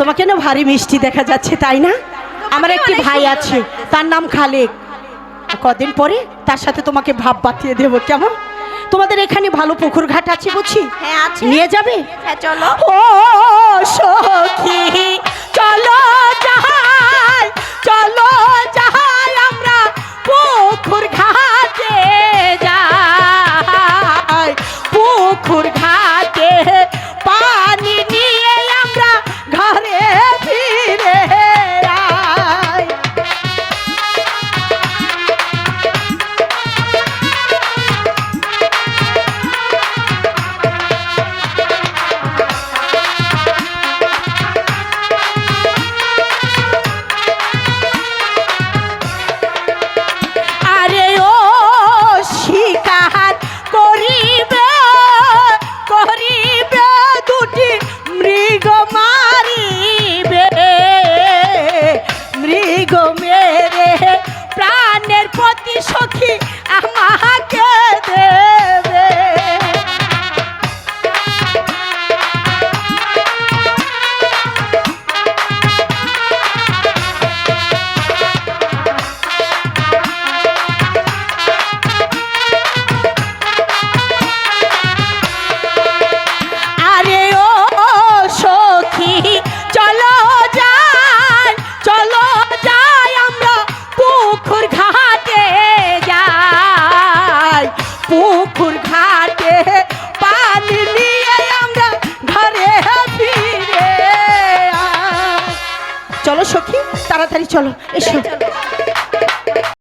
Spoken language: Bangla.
তোমাকে না ভারী মিষ্টি দেখা যাচ্ছে তাই না? আমার একটি ভাই আছে তার নাম খালেক। কদিন পরে তার সাথে তোমাকে ভাব বাতিয়ে দেবো কেমন? তোমাদের এখানে ভালো পুকুর ঘাট আছে বুঝছি হ্যাঁ নিয়ে যাবে? হ্যাঁ চলো। ও প্রাণের প্রতি সখী চলো সখী তাড়াতাড়ি চলো এসো।